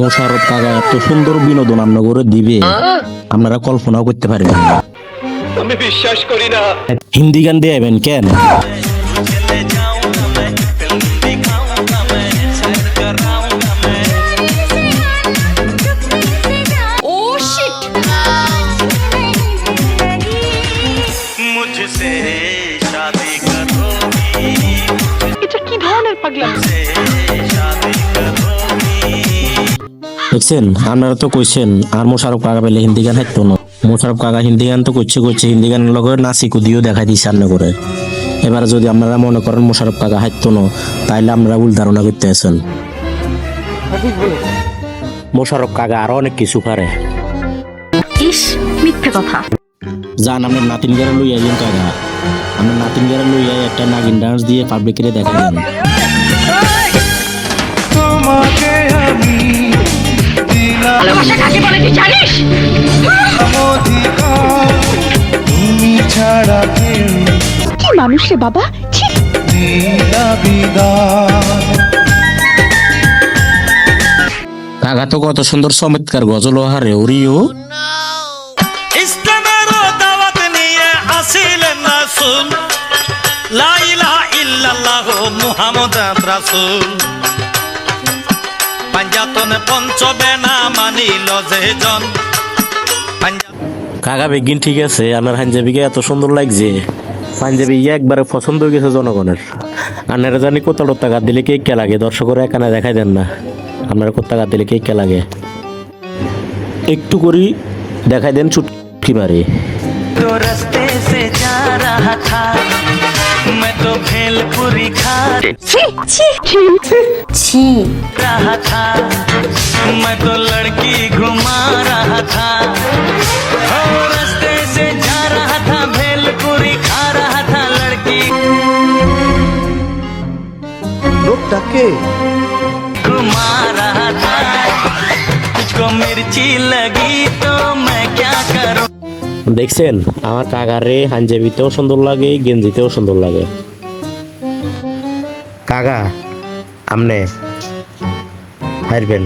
মোশারফ কাকা এত সুন্দর বিনোদন আমনগরে দিবে। আপনারা কল্পনাও করতে পারবেন আমি বিশ্বাস করি না। হিন্দি গান দিয়ে আইবেন কেন? কি ধরনের পাগলা দেখছেন? আপনারা তো কইছেন আর মোশারফ কাকা পেলে হিন্দি গান হাইতো না। মোশারফ কাকা হিন্দি গান তো করছে করছে হিন্দি গানের লগে নাচি কুদিও দেখাই দিচ্ছে আপনি করে। এবার যদি আপনারা মনে করেন মোশারফ কাকা হাইতো না তাইলে আপনারা ভুল ধারণা করতে আছেন। মোশারফ কাকা আরও অনেক কিছু পারে। ইস মিথ্যে কথা। যান আপনার নাতিন গেরে লইয়া যান কাকা। আপনার নাতিন গেরে লইয়া একটা নাগিন ডান্স দিয়ে পাবলিকের দেখা দেন। তোমাকে জানিস? তুমি ছাড়া কেউ কি মানুষ রে বাবা? কাকা তো কত সুন্দর চমৎকার গজল হারে ওরিও ইসলামেরও দাওয়াত নিয়ে রাসূল লা ইলাহা ইল্লাল্লাহ মুহাম্মাদ রাসূল। পঞ্চবেনা মানিল যে জন। কাকা বেগিন ঠিক আছে আপনার পাঞ্জাবিকে এত সুন্দর লাগছে। পাঞ্জাবি ইয়ে একবারে পছন্দ হয়ে গেছে জনগণের। আপনারা জানি কোথাও টাকা দিলে কে কে লাগে দর্শকের এখানে দেখাই দেন না। আপনারা কোথা টাকা দিলে কে কে লাগে। একটু করি দেখাই দেন চুটকি মারি। मैं तो भेलपुरी खा छी रहा था। मैं तो लड़की घुमा रहा था। हो से जा रहा था खा रहा था लड़की। टके घुमा रहा था। तुझको मिर्ची लगी तो मैं क्या करूँ? দেখছেন? আমার কাকারে হাঞ্জাবিতেও সুন্দর লাগে গেঞ্জিতেও সুন্দর লাগে। কাগা আমনে হারবেন।